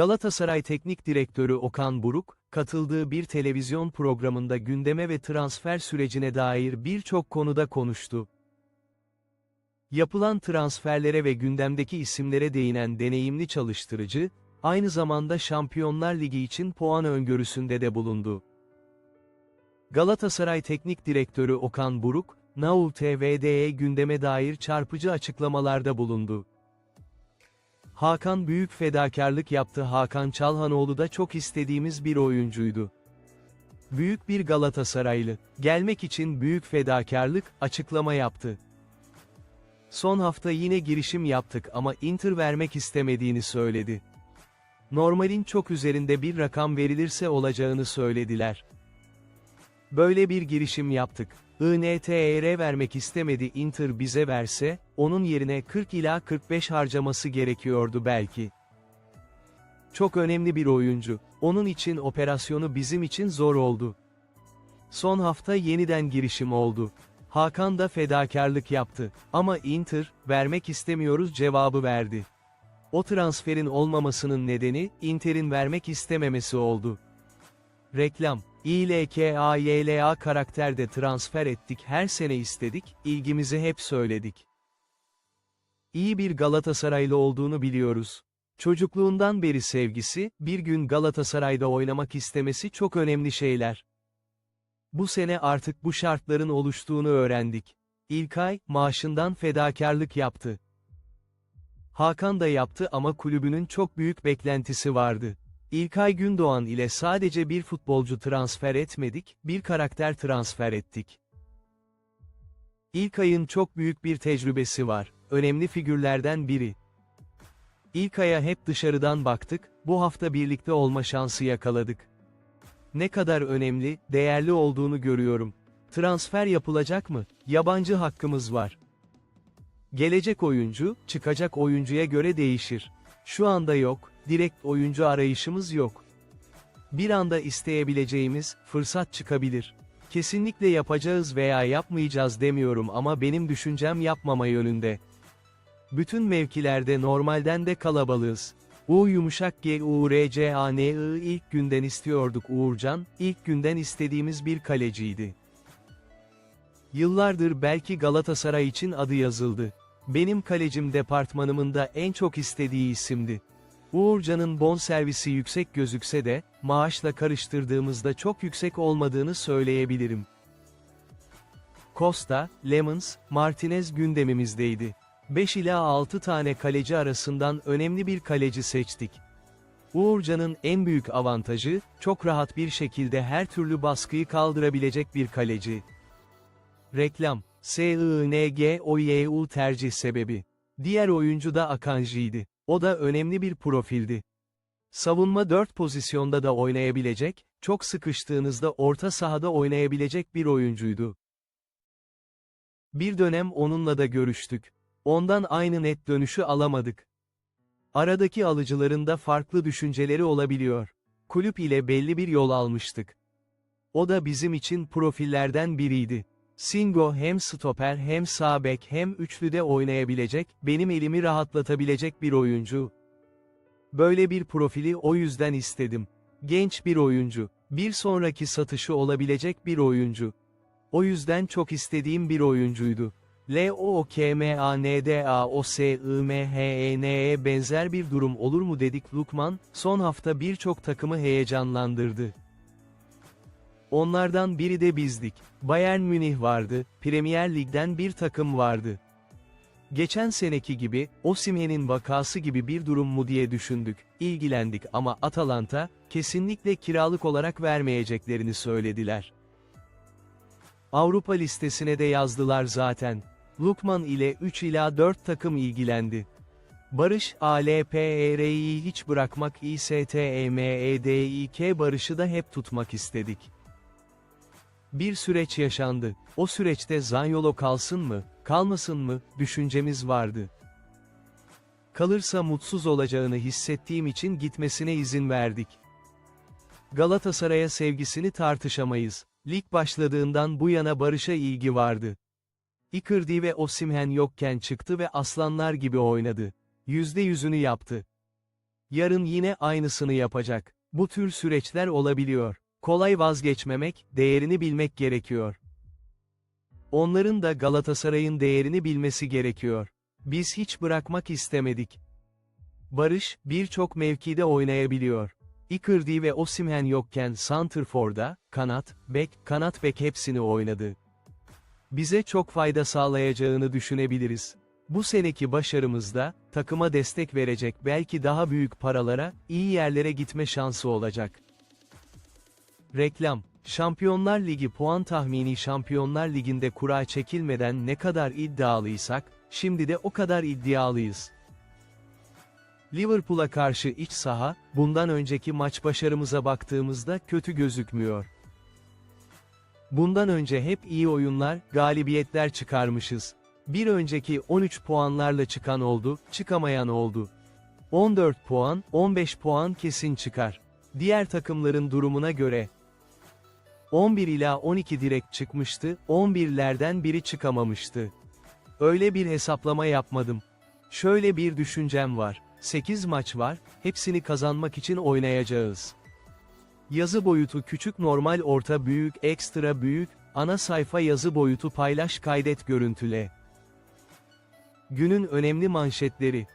Galatasaray Teknik Direktörü Okan Buruk, katıldığı bir televizyon programında gündeme ve transfer sürecine dair birçok konuda konuştu. Yapılan transferlere ve gündemdeki isimlere değinen deneyimli çalıştırıcı, aynı zamanda Şampiyonlar Ligi için puan öngörüsünde de bulundu. Galatasaray Teknik Direktörü Okan Buruk, Naul TV'de gündeme dair çarpıcı açıklamalarda bulundu. Hakan büyük fedakarlık yaptı Hakan Çalhanoğlu da çok istediğimiz bir oyuncuydu. Büyük bir Galatasaraylı, gelmek için büyük fedakarlık, açıklama yaptı. Son hafta yine girişim yaptık ama Inter vermek istemediğini söyledi. Normalin çok üzerinde bir rakam verilirse olacağını söylediler. Böyle bir girişim yaptık. INTR vermek istemedi Inter bize verse, onun yerine 40 ila 45 harcaması gerekiyordu belki. Çok önemli bir oyuncu. Onun için operasyonu bizim için zor oldu. Son hafta yeniden girişim oldu. Hakan da fedakarlık yaptı. Ama Inter, vermek istemiyoruz cevabı verdi. O transferin olmamasının nedeni, Inter'in vermek istememesi oldu. Reklam İLKAYLA karakterde transfer ettik her sene istedik, ilgimizi hep söyledik. İyi bir Galatasaraylı olduğunu biliyoruz. Çocukluğundan beri sevgisi, bir gün Galatasaray'da oynamak istemesi çok önemli şeyler. Bu sene artık bu şartların oluştuğunu öğrendik. İlkay, maaşından fedakarlık yaptı. Hakan da yaptı ama kulübünün çok büyük beklentisi vardı. İlkay Gündoğan ile sadece bir futbolcu transfer etmedik, bir karakter transfer ettik. İlkay'ın çok büyük bir tecrübesi var, önemli figürlerden biri. İlkay'a hep dışarıdan baktık, bu hafta birlikte olma şansı yakaladık. Ne kadar önemli, değerli olduğunu görüyorum. Transfer yapılacak mı? Yabancı hakkımız var. Gelecek oyuncu, çıkacak oyuncuya göre değişir. Şu anda yok, direkt oyuncu arayışımız yok. Bir anda isteyebileceğimiz, fırsat çıkabilir. Kesinlikle yapacağız veya yapmayacağız demiyorum ama benim düşüncem yapmama yönünde. Bütün mevkilerde normalden de kalabalığız. U yumuşak G U R C A N I ilk günden istiyorduk Uğurcan, ilk günden istediğimiz bir kaleciydi. Yıllardır belki Galatasaray için adı yazıldı. Benim kalecim departmanımın da en çok istediği isimdi. Uğurcan'ın bonservisi yüksek gözükse de, maaşla karıştırdığımızda çok yüksek olmadığını söyleyebilirim. Costa, Lemons, Martinez gündemimizdeydi. 5 ila 6 tane kaleci arasından önemli bir kaleci seçtik. Uğurcan'ın en büyük avantajı, çok rahat bir şekilde her türlü baskıyı kaldırabilecek bir kaleci. Reklam SINGOYU tercih sebebi. Diğer oyuncu da Akanji'ydi. O da önemli bir profildi. Savunma 4 pozisyonda da oynayabilecek, çok sıkıştığınızda orta sahada oynayabilecek bir oyuncuydu. Bir dönem onunla da görüştük. Ondan aynı net dönüşü alamadık. Aradaki alıcıların da farklı düşünceleri olabiliyor. Kulüp ile belli bir yol almıştık. O da bizim için profillerden biriydi. Singo hem stoper hem sağ bek hem üçlüde oynayabilecek, benim elimi rahatlatabilecek bir oyuncu. Böyle bir profili o yüzden istedim. Genç bir oyuncu, bir sonraki satışı olabilecek bir oyuncu. O yüzden çok istediğim bir oyuncuydu. L-O-K-M-A-N-D-A-O-S-I-M-H-E-N'e benzer bir durum olur mu dedik Lukman, son hafta birçok takımı heyecanlandırdı. Onlardan biri de bizdik. Bayern Münih vardı, Premier Lig'den bir takım vardı. Geçen seneki gibi, Osimhen'in vakası gibi bir durum mu diye düşündük, ilgilendik ama Atalanta, kesinlikle kiralık olarak vermeyeceklerini söylediler. Avrupa listesine de yazdılar zaten. Lukman ile 3 ila 4 takım ilgilendi. Barış, ALPR'yi hiç bırakmak İSTEMEDİK Barış'ı da hep tutmak istedik. Bir süreç yaşandı. O süreçte Zanyolo kalsın mı, kalmasın mı, düşüncemiz vardı. Kalırsa mutsuz olacağını hissettiğim için gitmesine izin verdik. Galatasaray'a sevgisini tartışamayız. Lig başladığından bu yana Barış'a ilgi vardı. Icardi ve Osimhen yokken çıktı ve aslanlar gibi oynadı. Yüzde yüzünü yaptı. Yarın yine aynısını yapacak. Bu tür süreçler olabiliyor. Kolay vazgeçmemek, değerini bilmek gerekiyor. Onların da Galatasaray'ın değerini bilmesi gerekiyor. Biz hiç bırakmak istemedik. Barış, birçok mevkide oynayabiliyor. Icardi ve Osimhen yokken Santrfor'da, kanat, bek, kanat bek hepsini oynadı. Bize çok fayda sağlayacağını düşünebiliriz. Bu seneki başarımızda, takıma destek verecek belki daha büyük paralara, iyi yerlere gitme şansı olacak. Reklam Şampiyonlar Ligi puan tahmini Şampiyonlar Ligi'nde kura çekilmeden ne kadar iddialıysak, şimdi de o kadar iddialıyız. Liverpool'a karşı iç saha, bundan önceki maç başarımıza baktığımızda kötü gözükmüyor. Bundan önce hep iyi oyunlar, galibiyetler çıkarmışız. Bir önceki 13 puanlarla çıkan oldu, çıkamayan oldu. 14 puan, 15 puan kesin çıkar. Diğer takımların durumuna göre 11 ila 12 direkt çıkmıştı, 11'lerden biri çıkamamıştı. Öyle bir hesaplama yapmadım. Şöyle bir düşüncem var. 8 maç var, hepsini kazanmak için oynayacağız. Yazı boyutu küçük normal orta büyük ekstra büyük, ana sayfa yazı boyutu paylaş kaydet görüntüle. Günün önemli manşetleri